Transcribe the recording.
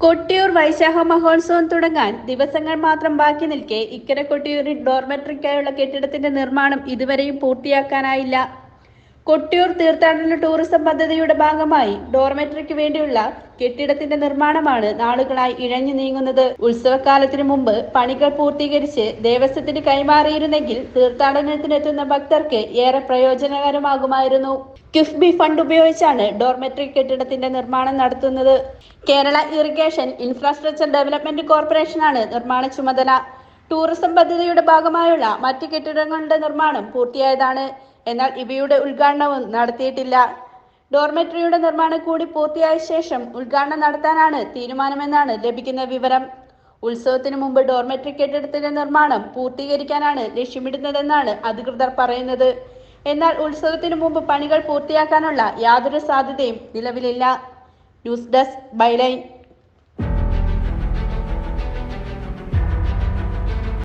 കൊട്ടിയൂർ വൈശാഖ മഹോത്സവം തുടങ്ങാൻ ദിവസങ്ങൾ മാത്രം ബാക്കി നിൽക്കെ ഇക്കരെ കൊട്ടിയൂരിൽ ഡോർമെട്രിക്കായുള്ള കെട്ടിടത്തിന്റെ നിർമ്മാണം ഇതുവരെയും പൂർത്തിയാക്കാനായില്ല. കൊട്ടിയൂർ തീർത്ഥാടന ടൂറിസം പദ്ധതിയുടെ ഭാഗമായി ഡോർമെട്രിക്ക് വേണ്ടിയുള്ള കെട്ടിടത്തിന്റെ നിർമ്മാണമാണ് നാളുകളായി ഇഴഞ്ഞു നീങ്ങുന്നത്. ഉത്സവകാലത്തിനു മുമ്പ് പണികൾ പൂർത്തീകരിച്ച് ദേവസ്വത്തിന് കൈമാറിയിരുന്നെങ്കിൽ തീർത്ഥാടനത്തിനെത്തുന്ന ഭക്തർക്ക് ഏറെ പ്രയോജനകരമാകുമായിരുന്നു. കിഫ്ബി ഫണ്ട് ഉപയോഗിച്ചാണ് ഡോർമെട്രി കെട്ടിടത്തിന്റെ നിർമ്മാണം നടത്തുന്നത്. കേരള ഇറിഗേഷൻ ഇൻഫ്രാസ്ട്രക്ചർ ഡെവലപ്മെന്റ് കോർപ്പറേഷനാണ് നിർമ്മാണ ചുമതല. ടൂറിസം പദ്ധതിയുടെ ഭാഗമായുള്ള മറ്റ് കെട്ടിടങ്ങളുടെ നിർമ്മാണം പൂർത്തിയായതാണ്. എന്നാൽ ഇവയുടെ ഉദ്ഘാടനവും നടത്തിയിട്ടില്ല. ഡോർമെട്രിയുടെ നിർമ്മാണം കൂടി പൂർത്തിയായ ശേഷം ഉദ്ഘാടനം നടത്താനാണ് തീരുമാനമെന്നാണ് ലഭിക്കുന്ന വിവരം. ഉത്സവത്തിന് മുമ്പ് ഡോർമെട്രി കെട്ടിടത്തിന്റെ നിർമ്മാണം പൂർത്തീകരിക്കാനാണ് ലക്ഷ്യമിടുന്നതെന്നാണ് അധികൃതർ പറയുന്നത്. എന്നാൽ ഉത്സവത്തിന് മുമ്പ് പണികൾ പൂർത്തിയാക്കാനുള്ള യാതൊരു സാധ്യതയും നിലവിലില്ല. News desk byline.